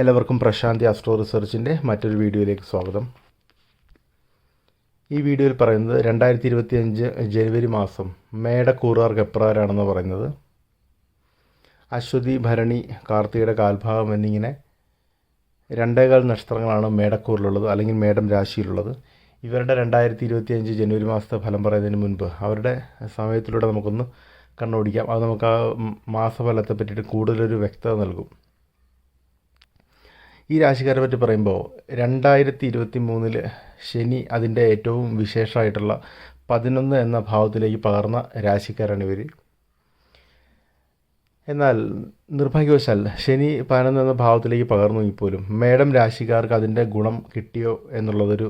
എല്ലാവർക്കും പ്രശാന്തി ആസ്ട്രോ റിസർച്ചിന്റെ മറ്റൊരു വീഡിയോയിലേക്ക് സ്വാഗതം. ഈ വീഡിയോയിൽ പറയുന്നത് രണ്ടായിരത്തി ഇരുപത്തി അഞ്ച് ജനുവരി മാസം മേടക്കൂറുകാർക്ക് എപ്രകാരാണെന്ന് പറയുന്നത്. അശ്വതി ഭരണി കാർത്തികയുടെ കാൽഭാഗം എന്നിങ്ങനെ രണ്ടേകാൽ നക്ഷത്രങ്ങളാണ് മേടക്കൂറിലുള്ളത് അല്ലെങ്കിൽ മേടം രാശിയിലുള്ളത്. ഇവരുടെ രണ്ടായിരത്തി ഇരുപത്തി അഞ്ച് ജനുവരി മാസത്തെ ഫലം പറയുന്നതിന് മുൻപ് അവരുടെ സമയത്തിലൂടെ നമുക്കൊന്ന് കണ്ണോടിക്കാം. അത് നമുക്ക് ആ മാസഫലത്തെ പറ്റിയിട്ട് കൂടുതലൊരു വ്യക്തത നൽകും. ഈ രാശിക്കാരെ പറ്റി പറയുമ്പോൾ രണ്ടായിരത്തി ഇരുപത്തി മൂന്നിൽ ശനി അതിന്റെ ഏറ്റവും വിശേഷമായിട്ടുള്ള പതിനൊന്ന് എന്ന ഭാവത്തിലേക്ക് പകർന്ന രാശിക്കാരാണ് ഇവർ എന്നാൽ നിർഭാഗ്യവശാൽ ശനി പതിനൊന്ന് എന്ന ഭാവത്തിലേക്ക് പകർന്നു പോലും മേഡം രാശിക്കാർക്ക് അതിന്റെ ഗുണം കിട്ടിയോ എന്നുള്ളതൊരു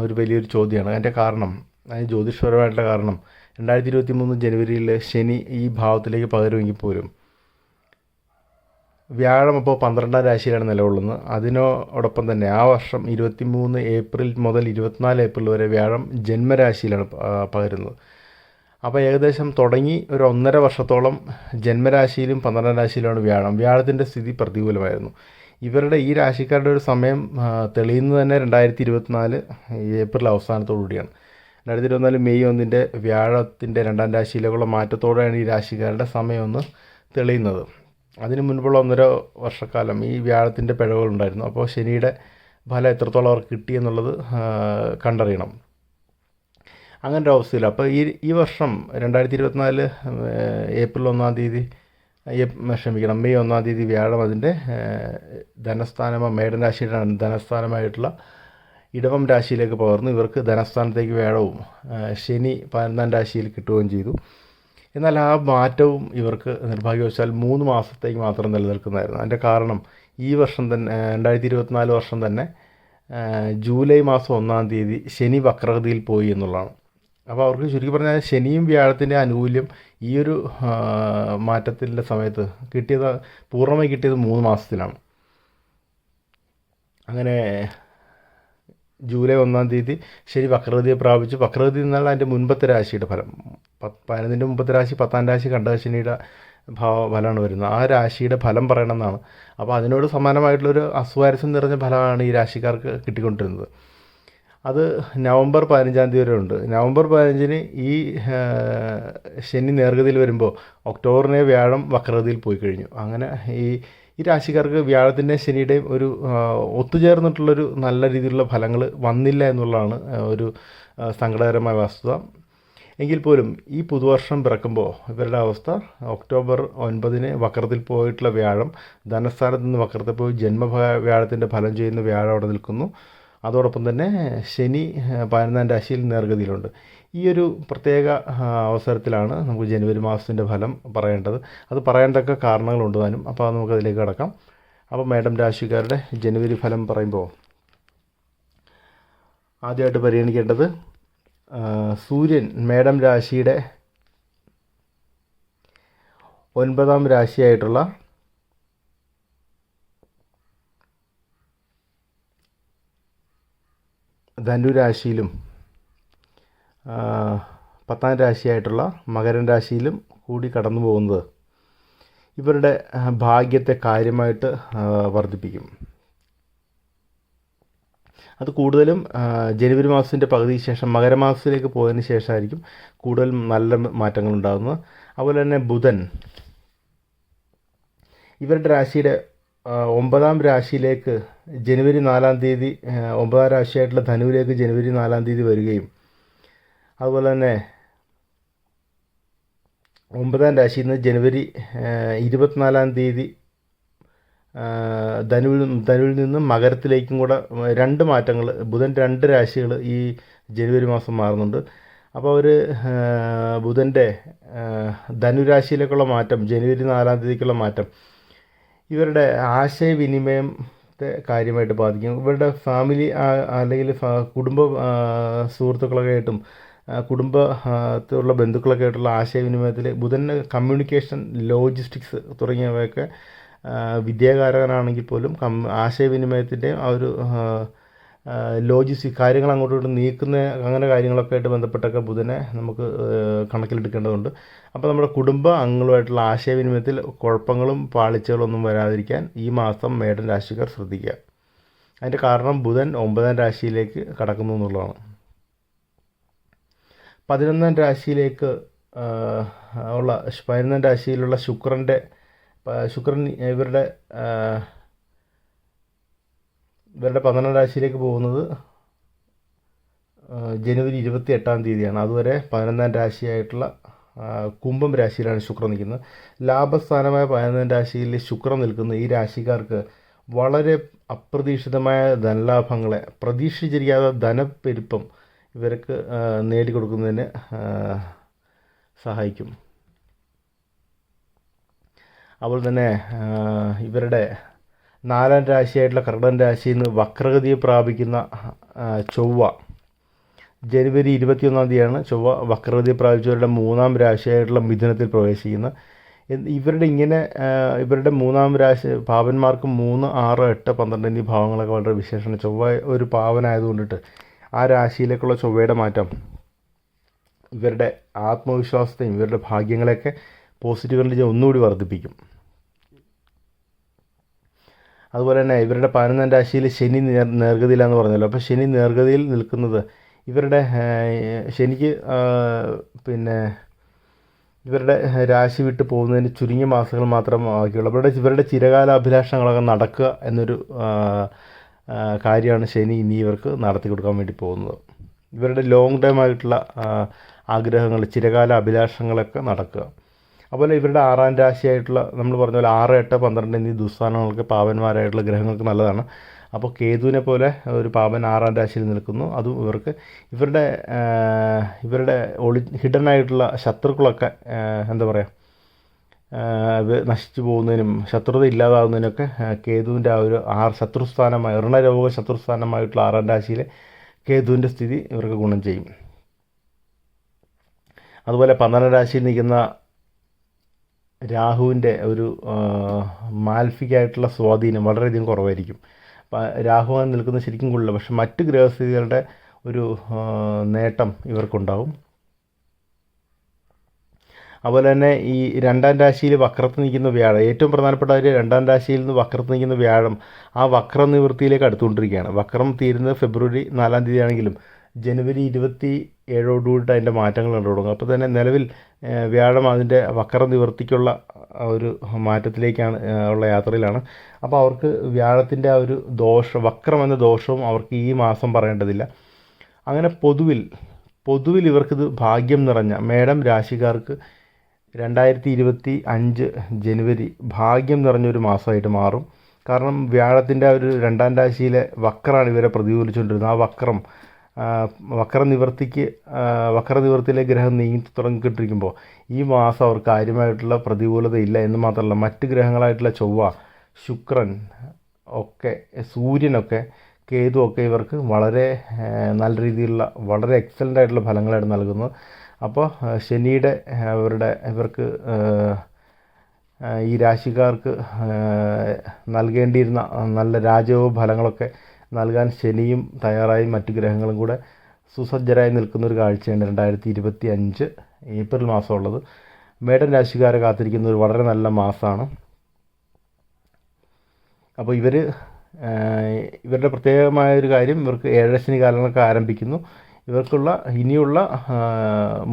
ഒരു വലിയൊരു ചോദ്യമാണ്. അതിന്റെ കാരണം അതിന് ജ്യോതിഷപരമായിട്ടുള്ള കാരണം രണ്ടായിരത്തി ഇരുപത്തി മൂന്ന് ജനുവരിയിൽ ശനി ഈ ഭാവത്തിലേക്ക് പകരുമെങ്കിൽ പോലും വ്യാഴം അപ്പോൾ പന്ത്രണ്ടാം രാശിയിലാണ് നിലകൊള്ളുന്നത്. അതിനോടൊപ്പം തന്നെ ആ വർഷം ഇരുപത്തി മൂന്ന് ഏപ്രിൽ മുതൽ ഇരുപത്തിനാല് ഏപ്രിൽ വരെ വ്യാഴം ജന്മരാശിയിലാണ് പകരുന്നത്. അപ്പോൾ ഏകദേശം തുടങ്ങി ഒരു ഒന്നര വർഷത്തോളം ജന്മരാശിയിലും പന്ത്രണ്ടാം രാശിയിലുമാണ് വ്യാഴം. വ്യാഴത്തിന്റെ സ്ഥിതി പ്രതികൂലമായിരുന്നു. ഇവരുടെ ഈ രാശിക്കാരുടെ ഒരു സമയം തെളിയുന്നത് തന്നെ രണ്ടായിരത്തി ഇരുപത്തിനാല് ഏപ്രിൽ അവസാനത്തോടുകൂടിയാണ്. രണ്ടായിരത്തി ഇരുപത്തിനാല് മെയ് ഒന്നിന്റെ വ്യാഴത്തിന്റെ രണ്ടാം രാശിയിലേക്കുള്ള മാറ്റത്തോടെയാണ് ഈ രാശിക്കാരുടെ സമയം ഒന്ന് തെളിയുന്നത്. അതിന് മുൻപുള്ള ഒന്നര വർഷക്കാലം ഈ വ്യാഴത്തിന്റെ പിഴവുകളുണ്ടായിരുന്നു. അപ്പോൾ ശനിയുടെ ഫലം എത്രത്തോളം അവർക്ക് കിട്ടി എന്നുള്ളത് കണ്ടറിയണം. അങ്ങനെ ഒരു അവസ്ഥയില്ല അപ്പോൾ ഈ ഈ വർഷം രണ്ടായിരത്തി ഇരുപത്തിനാല് ഏപ്രിൽ ഒന്നാം തീയതി ക്ഷമിക്കണം മെയ് ഒന്നാം തീയതി വ്യാഴം അതിന്റെ ധനസ്ഥാനം മേടൻ രാശിയുടെ ധനസ്ഥാനമായിട്ടുള്ള ഇടവം രാശിയിലേക്ക് പകർന്നു. ഇവർക്ക് ധനസ്ഥാനത്തേക്ക് വ്യാഴവും ശനി പതിനൊന്നാം രാശിയിൽ കിട്ടുകയും ചെയ്തു. എന്നാൽ ആ മാറ്റവും ഇവർക്ക് നിർഭാഗ്യവശാൽ മൂന്ന് മാസത്തേക്ക് മാത്രം നിലനിൽക്കുന്നതായിരുന്നു. അതിന്റെ കാരണം ഈ വർഷം തന്നെ രണ്ടായിരത്തി ഇരുപത്തിനാല് വർഷം തന്നെ ജൂലൈ മാസം ഒന്നാം തീയതി ശനി വക്രഗതിയിൽ പോയി എന്നുള്ളതാണ്. അപ്പോൾ അവർക്ക് ചുരുക്കി പറഞ്ഞാൽ ശനിയും വ്യാഴത്തിന്റെ ആനുകൂല്യം ഈ ഒരു മാറ്റത്തിന്റെ സമയത്ത് കിട്ടിയത് പൂർണമായി കിട്ടിയത് മൂന്ന് മാസത്തിലാണ്. അങ്ങനെ ജൂലൈ ഒന്നാം തീയതി ശനി വക്രഗതിയെ പ്രാപിച്ചു. വക്രഗതി എന്നാൽ അതിന്റെ മുൻപത്തെ രാശിയുടെ ഫലം. പതിനൊന്നിന്റെ മുമ്പത്തെ രാശി പത്താം രാശി കണ്ടകശനിയുടെ ഭാവ ഫലമാണ് വരുന്നത്. ആ രാശിയുടെ ഫലം പറയണമെന്നാണ്. അപ്പോൾ അതിനോട് സമാനമായിട്ടുള്ളൊരു അസ്വാരസ്യം നിറഞ്ഞ ഫലമാണ് ഈ രാശിക്കാർക്ക് കിട്ടിക്കൊണ്ടിരുന്നത്. അത് നവംബർ പതിനഞ്ചാം തീയതി വരെ ഉണ്ട്. നവംബർ പതിനഞ്ചിന് ഈ ശനി നേർഗതിയിൽ വരുമ്പോൾ ഒക്ടോബറിനെ വ്യാഴം വക്രഗതിയിൽ പോയി കഴിഞ്ഞു. അങ്ങനെ ഈ ഈ രാശിക്കാർക്ക് വ്യാഴത്തിന്റെ ശനിയുടെയും ഒരു ഒത്തുചേർന്നിട്ടുള്ളൊരു നല്ല രീതിയിലുള്ള ഫലങ്ങൾ വന്നില്ല എന്നുള്ളതാണ് ഒരു സങ്കടകരമായ വസ്തുത. എങ്കിൽ പോലും ഈ പുതുവർഷം പിറക്കുമ്പോൾ ഇവരുടെ അവസ്ഥ ഒക്ടോബർ ഒൻപതിന് വക്രത്തിൽ പോയിട്ടുള്ള വ്യാഴം ധനസ്ഥാനത്ത് നിന്ന് വക്രത്തിൽ പോയി ജന്മ വ്യാഴത്തിന്റെ ഫലം ചെയ്യുന്ന വ്യാഴം അവിടെ നിൽക്കുന്നു. അതോടൊപ്പം തന്നെ ശനി പതിനൊന്നാം രാശിയിൽ നേർഗതിയിലുണ്ട്. ഈ ഒരു പ്രത്യേക അവസരത്തിലാണ് നമുക്ക് ജനുവരി മാസത്തിന്റെ ഫലം പറയേണ്ടത്. അത് പറയേണ്ടതൊക്കെ കാരണങ്ങളുണ്ട് താനും അപ്പോൾ അത് നമുക്ക് അതിലേക്ക് കടക്കാം. അപ്പോൾ മേഡം രാശിക്കാരുടെ ജനുവരി ഫലം പറയുമ്പോൾ ആദ്യമായിട്ട് പരിഗണിക്കേണ്ടത് സൂര്യൻ മേഡം രാശിയുടെ ഒൻപതാം രാശിയായിട്ടുള്ള ധനുരാശിയിലും പത്താം രാശിയായിട്ടുള്ള മകരൻ രാശിയിലും കൂടി കടന്നു പോകുന്നത് ഇവരുടെ ഭാഗ്യത്തെ കാര്യമായിട്ട് വർദ്ധിപ്പിക്കും. അത് കൂടുതലും ജനുവരി മാസത്തിന്റെ പകുതി ശേഷം മകരമാസത്തിലേക്ക് പോയതിന് ശേഷമായിരിക്കും കൂടുതൽ നല്ല മാറ്റങ്ങൾ ഉണ്ടാകുന്നത് അതുപോലെ തന്നെ ബുധൻ ഇവരുടെ രാശിയുടെ ഒമ്പതാം രാശിയിലേക്ക് ജനുവരി നാലാം തീയതി ഒമ്പതാം രാശിയായിട്ടുള്ള ധനുവിലേക്ക് ജനുവരി നാലാം തീയതി വരികയും അതുപോലെ തന്നെ ഒമ്പതാം രാശിയിൽ നിന്ന് ജനുവരി ഇരുപത്തിനാലാം തീയതി ധനുവിൽ ധനുവിൽ നിന്നും മകരത്തിലേക്കും കൂടെ രണ്ട് മാറ്റങ്ങൾ ബുധൻ രണ്ട് രാശികൾ ഈ ജനുവരി മാസം മാറുന്നുണ്ട്. അപ്പോൾ അവർ ബുധന്റെ ധനുരാശിയിലേക്കുള്ള മാറ്റം ജനുവരി നാലാം തീയതിക്കുള്ള മാറ്റം ഇവരുടെ ആശയവിനിമയം കാര്യമായിട്ട് ബാധിക്കും. ഇവരുടെ ഫാമിലി അല്ലെങ്കിൽ കുടുംബ സുഹൃത്തുക്കളൊക്കെ ആയിട്ടും കുടുംബത്തിലുള്ള ബന്ധുക്കളൊക്കെ ആയിട്ടുള്ള ആശയവിനിമയത്തിൽ ബുധന് കമ്മ്യൂണിക്കേഷൻ ലോജിസ്റ്റിക്സ് തുടങ്ങിയവയൊക്കെ വിദ്യാകാരകനാണെങ്കിൽ പോലും കം ആശയവിനിമയത്തിന്റെ ആ ഒരു ലോജിസ്റ്റിക് കാര്യങ്ങൾ അങ്ങോട്ടും ഇങ്ങോട്ടും നീക്കുന്ന അങ്ങനെ കാര്യങ്ങളൊക്കെ ആയിട്ട് ബന്ധപ്പെട്ടൊക്കെ ബുധനെ നമുക്ക് കണക്കിലെടുക്കേണ്ടതുണ്ട്. അപ്പോൾ നമ്മുടെ കുടുംബ അംഗങ്ങളുമായിട്ടുള്ള ആശയവിനിമയത്തിൽ കുഴപ്പങ്ങളും പാളിച്ചകളും ഒന്നും വരാതിരിക്കാൻ ഈ മാസം മേടൻ രാശിക്കാർ ശ്രദ്ധിക്കുക. അതിന്റെ കാരണം ബുധൻ ഒമ്പതാം രാശിയിലേക്ക് കടക്കുന്നു എന്നുള്ളതാണ്. പതിനൊന്നാം രാശിയിലേക്ക് ഉള്ള പതിനൊന്നാം രാശിയിലുള്ള ശുക്രന്റെ ശുക്രൻ ഇവരുടെ ഇവരുടെ പന്ത്രണ്ടാം രാശിയിലേക്ക് പോകുന്നത് ജനുവരി ഇരുപത്തി എട്ടാം തീയതിയാണ്. അതുവരെ പതിനൊന്നാം രാശിയായിട്ടുള്ള കുംഭം രാശിയിലാണ് ശുക്രൻ നിൽക്കുന്നത്. ലാഭസ്ഥാനമായ പതിനൊന്നാം രാശിയിൽ ശുക്രൻ നിൽക്കുന്ന. ഈ രാശിക്കാർക്ക് വളരെ അപ്രതീക്ഷിതമായ ധനലാഭങ്ങളെ പ്രതീക്ഷിച്ചിരിക്കാത്ത ധനപ്പെരുപ്പം ഇവർക്ക് നേടിക്കൊടുക്കുന്നതിന് സഹായിക്കും. അതുപോലെ തന്നെ ഇവരുടെ നാലാം രാശിയായിട്ടുള്ള കർണൻ രാശിയിൽ നിന്ന് വക്രഗതിയെ പ്രാപിക്കുന്ന ചൊവ്വ. ജനുവരി ഇരുപത്തിയൊന്നാം തീയതിയാണ് ചൊവ്വ വക്രഗതി പ്രാപിച്ചവരുടെ മൂന്നാം രാശിയായിട്ടുള്ള മിഥുനത്തിൽ പ്രവേശിക്കുന്ന. ഇവരുടെ ഇങ്ങനെ ഇവരുടെ മൂന്നാം രാശി പാവന്മാർക്ക് മൂന്ന് ആറ് എട്ട് പന്ത്രണ്ട് എന്നീ ഭാവങ്ങളൊക്കെ വളരെ വിശേഷമാണ്. ചൊവ്വ ഒരു പാവനായതുകൊണ്ടിട്ട് ആ രാശിയിലേക്കുള്ള ചൊവ്വയുടെ മാറ്റം ഇവരുടെ ആത്മവിശ്വാസത്തെയും ഇവരുടെ ഭാഗ്യങ്ങളെയൊക്കെ പോസിറ്റീവ് എനർജി ഒന്നുകൂടി വർദ്ധിപ്പിക്കും. അതുപോലെ തന്നെ ഇവരുടെ പതിനൊന്നാം രാശിയിൽ ശനി നേർ നേർഗതിയിലാന്ന് പറഞ്ഞല്ലോ. അപ്പോൾ ശനി നേർഗതിയിൽ നിൽക്കുന്നത് ഇവരുടെ ശനിക്ക് പിന്നെ ഇവരുടെ രാശി വിട്ട് പോകുന്നതിന് ചുരുങ്ങിയ മാസങ്ങൾ മാത്രം ബാക്കിയുള്ളൂ. ഇവരുടെ ഇവരുടെ ചിരകാല അഭിലാഷങ്ങളൊക്കെ നടക്കുക എന്നൊരു കാര്യമാണ് ശനി ഇനി ഇവർക്ക് നടത്തി കൊടുക്കാൻ വേണ്ടി പോകുന്നത്. ഇവരുടെ ലോങ് ടൈം ആയിട്ടുള്ള ആഗ്രഹങ്ങൾ ചിരകാല അഭിലാഷങ്ങളൊക്കെ നടക്കുക. അതുപോലെ ഇവരുടെ ആറാം രാശിയായിട്ടുള്ള നമ്മൾ പറഞ്ഞ പോലെ ആറ് എട്ട് പന്ത്രണ്ട് എന്നീ ദുസ്ഥാനങ്ങൾക്ക് പാവന്മാരായിട്ടുള്ള ഗ്രഹങ്ങൾക്ക് നല്ലതാണ്. അപ്പോൾ കേതുവിനെ പോലെ ഒരു പാപൻ ആറാം രാശിയിൽ നിൽക്കുന്നു. അതും ഇവർക്ക് ഇവരുടെ ഇവരുടെ ഒളി ഹിഡൻ ആയിട്ടുള്ള ശത്രുക്കളൊക്കെ എന്താ പറയുക നശിച്ചു പോകുന്നതിനും ശത്രുത ഇല്ലാതാവുന്നതിനൊക്കെ ആ, കേതുവിന്റെ ആ ഒരു ആറ് ശത്രുസ്ഥാനമായ ഋണരോഗ ശത്രുസ്ഥാനമായിട്ടുള്ള ആറാം രാശിയിലെ കേതുവിന്റെ സ്ഥിതി ഇവർക്ക് ഗുണം ചെയ്യും. അതുപോലെ പന്ത്രണ്ടാം രാശിയിൽ നിൽക്കുന്ന രാഹുവിന്റെ ഒരു മാൽഫിക്കായിട്ടുള്ള സ്വാധീനം വളരെയധികം കുറവായിരിക്കും. രാഹു നിൽക്കുന്ന ശരിക്കും കൊള്ളില്ല. പക്ഷെ മറ്റ് ഗ്രഹസ്ഥിതികളുടെ ഒരു നേട്ടം ഇവർക്കുണ്ടാവും. അതുപോലെ തന്നെ ഈ രണ്ടാം രാശിയിൽ വക്രത്ത് നിൽക്കുന്ന വ്യാഴം ഏറ്റവും പ്രധാനപ്പെട്ട കാര്യം രണ്ടാം രാശിയിൽ നിന്ന് വക്രത്ത് നിൽക്കുന്ന വ്യാഴം ആ വക്ര നിവൃത്തിയിലേക്ക് അടുത്തുകൊണ്ടിരിക്കുകയാണ്. വക്രം തീരുന്നത് ഫെബ്രുവരി നാലാം തീയതി ആണെങ്കിലും ജനുവരി ഇരുപത്തി ഏഴോടുകൂടി അതിന്റെ മാറ്റങ്ങൾ കണ്ടു തുടങ്ങും അപ്പോൾ തന്നെ നിലവിൽ വ്യാഴം അതിന്റെ വക്ര നിവൃത്തിക്കുള്ള ഒരു മാറ്റത്തിലേക്കാണ് ഉള്ള യാത്രയിലാണ്. അപ്പോൾ അവർക്ക് വ്യാഴത്തിന്റെ ആ ഒരു ദോഷം വക്രം എന്ന ദോഷവും അവർക്ക് ഈ മാസം പറയേണ്ടതില്ല. അങ്ങനെ പൊതുവിൽ പൊതുവിൽ ഇവർക്കിത് ഭാഗ്യം നിറഞ്ഞ മേഡം രാശിക്കാർക്ക് രണ്ടായിരത്തി ഇരുപത്തി അഞ്ച് ജനുവരി ഭാഗ്യം നിറഞ്ഞൊരു മാസമായിട്ട് മാറും. കാരണം വ്യാഴത്തിന്റെ ഒരു രണ്ടാം രാശിയിലെ വക്രമാണ് ഇവരെ പ്രതികൂലിച്ചുകൊണ്ടിരുന്നത്. ആ വക്രം ആ, വക്ര നിവർത്തിക്ക് വക്ര നിവർത്തിയിലെ ഗ്രഹം നീങ്ങി തുടങ്ങിക്കൊണ്ടിരിക്കുമ്പോൾ ഈ മാസം അവർക്ക് കാര്യമായിട്ടുള്ള പ്രതികൂലത ഇല്ല എന്ന് മാത്രമല്ല മറ്റ് ഗ്രഹങ്ങളായിട്ടുള്ള ചൊവ്വ ശുക്രൻ ഒക്കെ സൂര്യനൊക്കെ കേതു ഒക്കെ ഇവർക്ക് വളരെ നല്ല രീതിയിലുള്ള വളരെ എക്സലന്റ് ആയിട്ടുള്ള ഫലങ്ങളാണ് നൽകുന്നത് അപ്പോൾ ശനിയുടെ അവരുടെ ഇവർക്ക് ഈ രാശിക്കാർക്ക് നൽകേണ്ടിയിരുന്ന നല്ല രാജവും ഫലങ്ങളൊക്കെ നൽകാൻ ശനിയും തയ്യാറായി മറ്റു ഗ്രഹങ്ങളും കൂടെ സുസജ്ജരായി നിൽക്കുന്ന ഒരു കാഴ്ചയാണ് രണ്ടായിരത്തി ഇരുപത്തി അഞ്ച് ഏപ്രിൽ മാസമുള്ളത്. മേടൻ രാശിക്കാരെ കാത്തിരിക്കുന്ന ഒരു വളരെ നല്ല മാസമാണ് അപ്പോൾ ഇവർ ഇവരുടെ പ്രത്യേകമായ ഒരു കാര്യം ഇവർക്ക് ഏഴശനി കാലങ്ങളൊക്കെ ആരംഭിക്കുന്നു. ഇവർക്കുള്ള ഇനിയുള്ള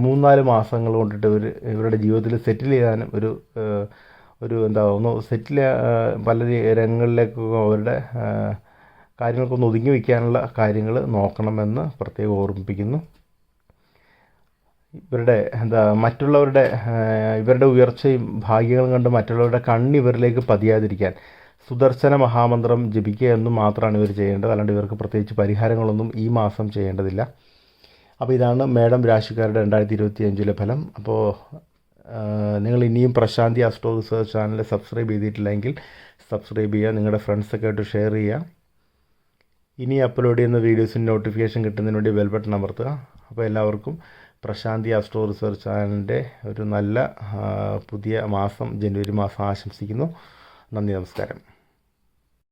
മൂന്നാൽ മാസങ്ങൾ കൊണ്ടിട്ട് ഇവർ ഇവരുടെ ജീവിതത്തിൽ സെറ്റിൽ ചെയ്യാനും ഒരു ഒരു എന്താ ഒന്ന് സെറ്റിൽ പല രംഗങ്ങളിലേക്കൊക്കെ അവരുടെ കാര്യങ്ങൾക്കൊന്ന് ഒതുങ്ങി വയ്ക്കാനുള്ള കാര്യങ്ങൾ നോക്കണമെന്ന് പ്രത്യേകം ഓർമ്മിപ്പിക്കുന്നു. ഇവരുടെ എന്താ മറ്റുള്ളവരുടെ ഇവരുടെ ഉയർച്ചയും ഭാഗ്യങ്ങളും കണ്ട് മറ്റുള്ളവരുടെ കണ്ണ് ഇവരിലേക്ക് പതിയാതിരിക്കാൻ സുദർശന മഹാമന്ത്രം ജപിക്കുക എന്നും മാത്രമാണ് ഇവർ ചെയ്യേണ്ടത്. അല്ലാണ്ട് ഇവർക്ക് പ്രത്യേകിച്ച് പരിഹാരങ്ങളൊന്നും ഈ മാസം ചെയ്യേണ്ടതില്ല. അപ്പോൾ ഇതാണ് മേഡം രാശിക്കാരുടെ രണ്ടായിരത്തി ഇരുപത്തി അഞ്ചിലെ ഫലം. അപ്പോൾ നിങ്ങൾ ഇനിയും Prashanthi astro research channel subscribe ചെയ്തിട്ടില്ലെങ്കിൽ സബ്സ്ക്രൈബ് ചെയ്യുക. നിങ്ങളുടെ ഫ്രണ്ട്സൊക്കെ ആയിട്ട് ഷെയർ ചെയ്യുക. ഇനി അപ്ലോഡ് ചെയ്യുന്ന വീഡിയോസിന് നോട്ടിഫിക്കേഷൻ കിട്ടുന്നതിന് വേണ്ടി ബെൽ ബട്ടൺ അമർത്തുക. അപ്പോൾ എല്ലാവർക്കും പ്രശാന്തി ആസ്ട്രോ റിസർച്ച് ചാനലിന്റെ ഒരു നല്ല പുതിയ മാസം ജനുവരി മാസം ആശംസിക്കുന്നു. നന്ദി നമസ്കാരം.